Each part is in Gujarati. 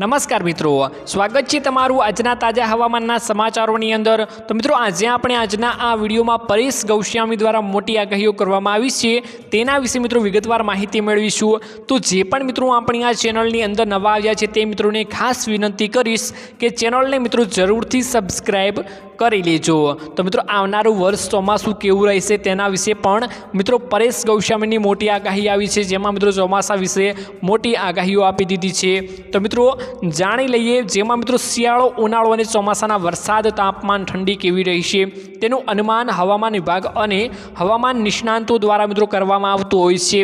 નમસ્કાર મિત્રો. સ્વાગત છે તમારું આજના તાજા હવામાનના સમાચારોની અંદર. તો મિત્રો, આજે આપણે આજના આ વિડીયોમાં પરેશ ગૌસ્વામી દ્વારા મોટી આગાહીઓ કરવામાં આવી છે. તેના વિશે મિત્રો વિગતવાર માહિતી મેળવીશું. તો જે પણ મિત્રો આપણી આ ચેનલની અંદર નવા આવ્યા છે, તે મિત્રોને ખાસ વિનંતી કરીશ કે ચેનલને મિત્રો જરૂરથી સબસ્ક્રાઈબ કરી લેજો. તો મિત્રો, આવનારું વર્ષ ચોમાસું કેવું રહેશે તેના વિશે પણ મિત્રો પરેશ ગૌસ્વામીની મોટી આગાહી આવી છે, જેમાં મિત્રો ચોમાસા વિશે મોટી આગાહીઓ આપી દીધી છે. તો મિત્રો જાણી લઈએ, જેમાં મિત્રો શિયાળો ઉનાળો અને ચોમાસાના વરસાદ, તાપમાન, ઠંડી કેવી રહેશે તેનું અનુમાન હવામાન વિભાગ અને હવામાન નિષ્ણાંતો દ્વારા મિત્રો કરવામાં આવતું હોય છે.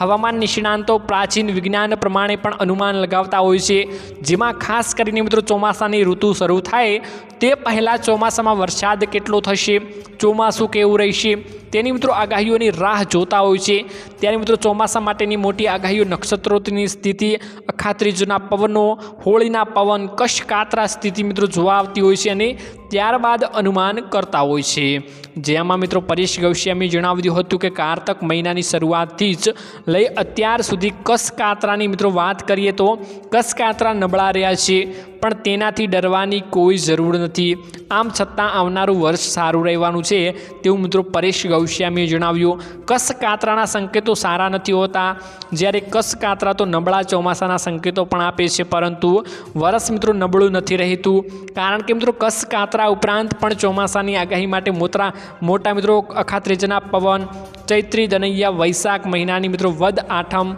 હવામાન નિષ્ણાંતો પ્રાચીન વિજ્ઞાન પ્રમાણે પણ અનુમાન લગાવતા હોય છે. જેમાં ખાસ કરીને મિત્રો ચોમાસાની ઋતુ શરૂ થાય તે પહેલાં ચોમાસામાં વરસાદ કેટલો થશે, ચોમાસું કેવું રહેશે, તેની મિત્રો આગાહીઓની રાહ જોતા હોય છે. ત્યારે મિત્રો ચોમાસા માટેની મોટી આગાહીઓ નક્ષત્રોની સ્થિતિ, અખાત્રીજના પવનો, હોળીના પવન કશ કાતરા સ્થિતિ મિત્રો જોવા આવતી હોય છે અને ત્યારબાદ અનુમાન કરતા હોય છે. જેમાં મિત્રો પરેશ ગૌસ્વામી જણાવ્યું હતું કે કારતક મહિનાની શરૂઆતથી જ લઈ અત્યાર સુધી કસકાતરાની મિત્રો વાત કરીએ તો કસકાતરા નબળા રહ્યા છે. પણ તેનાથી ડરવાની કોઈ જરૂર નથી. આમ છતાં આવનારું વર્ષ સારું રહેવાનું છે તેવું મિત્રો પરેશ ગૌશ્યામીએ જણાવ્યું. કસ કાતરાના સંકેતો સારા નથી હોતા. જ્યારે કસ કાતરા તો નબળા ચોમાસાના સંકેતો પણ આપે છે, પરંતુ વરસ મિત્રો નબળું નથી રહેતું. કારણ કે મિત્રો કસ કાતરા ઉપરાંત પણ ચોમાસાની આગાહી માટે મોતરા, મોટા મિત્રો અખાત્રેજના પવન, ચૈત્રી, દનૈયા, વૈશાખ મહિનાની મિત્રો વદ, આઠમ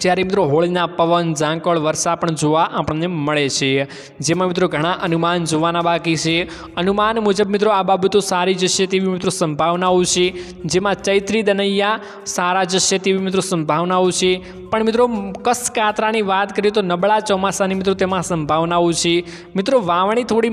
જ્યારે મિત્રો હોળીના પવન, ઝાંકળ વર્ષા પણ જોવા આપણને મળે છે. જેમાં મિત્રો ઘણા અનુમાન જોવાના બાકી છે. અનુમાન મુજબ મિત્રો આ બાબતો સારી જશે તેવી મિત્રો સંભાવનાઓ છે. જેમાં ચૈત્રી દનૈયા સારા જશે તેવી મિત્રો સંભાવનાઓ છે. પણ મિત્રો કસકાતરાની વાત કરીએ તો નબળા ચોમાસાની મિત્રો તેમાં સંભાવનાઓ છે. મિત્રો વાવણી થોડી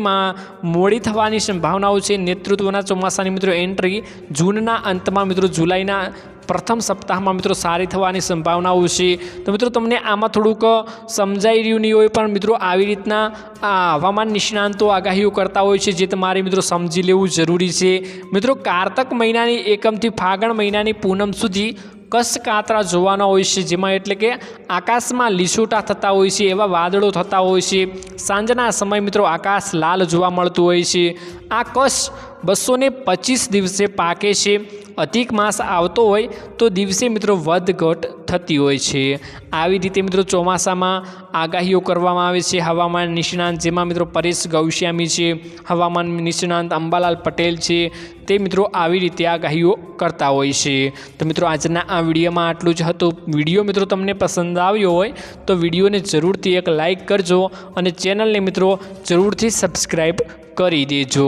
મોડી થવાની સંભાવનાઓ છે. નેતૃત્વના ચોમાસાની મિત્રો એન્ટ્રી જૂનના અંતમાં મિત્રો જુલાઈના પ્રથમ સપ્તાહમાં મિત્રો સારી થવાની સંભાવનાઓ છે. તો મિત્રો તમને આમાં થોડુંક સમજાઈ રહ્યું નહીં હોય, પણ મિત્રો આવી રીતના, આ હવામાન નિષ્ણાંતો આગાહીઓ કરતા હોય છે, જે તમારે મિત્રો સમજી લેવું જરૂરી છે. મિત્રો, કારતક મહિનાની એકમથી ફાગણ મહિનાની પૂનમ સુધી કસ કાતરા જોવાના હોય છે, જેમાં એટલે કે આકાશમાં લીસોટા થતા હોય છે, એવા વાદળો થતા હોય છે. સાંજના સમય મિત્રો આકાશ લાલ જોવા મળતું હોય છે. આ કસ બસો પચીસ દિવસે પાકે છે. અધિક માસ આવતો હોય તો દિવસે મિત્રો વધઘટ થતી હોય છે. આવી રીતે મિત્રો ચોમાસામાં આગાહીઓ કરવામાં આવે છે. હવામાન નિષ્ણાંત, જેમાં મિત્રો પરેશ ગૌશ્યામી છે, હવામાન નિષ્ણાંત અંબાલાલ પટેલ છે, તે મિત્રો આવી રીતે આગાહીઓ કરતા હોય છે. તો મિત્રો આજના આ વિડીયોમાં આટલું જ હતું. વીડિયો મિત્રો તમને પસંદ આવ્યો હોય તો વિડીયોને જરૂરથી એક લાઈક કરજો અને ચેનલને મિત્રો જરૂરથી સબસ્ક્રાઈબ કરી દેજો.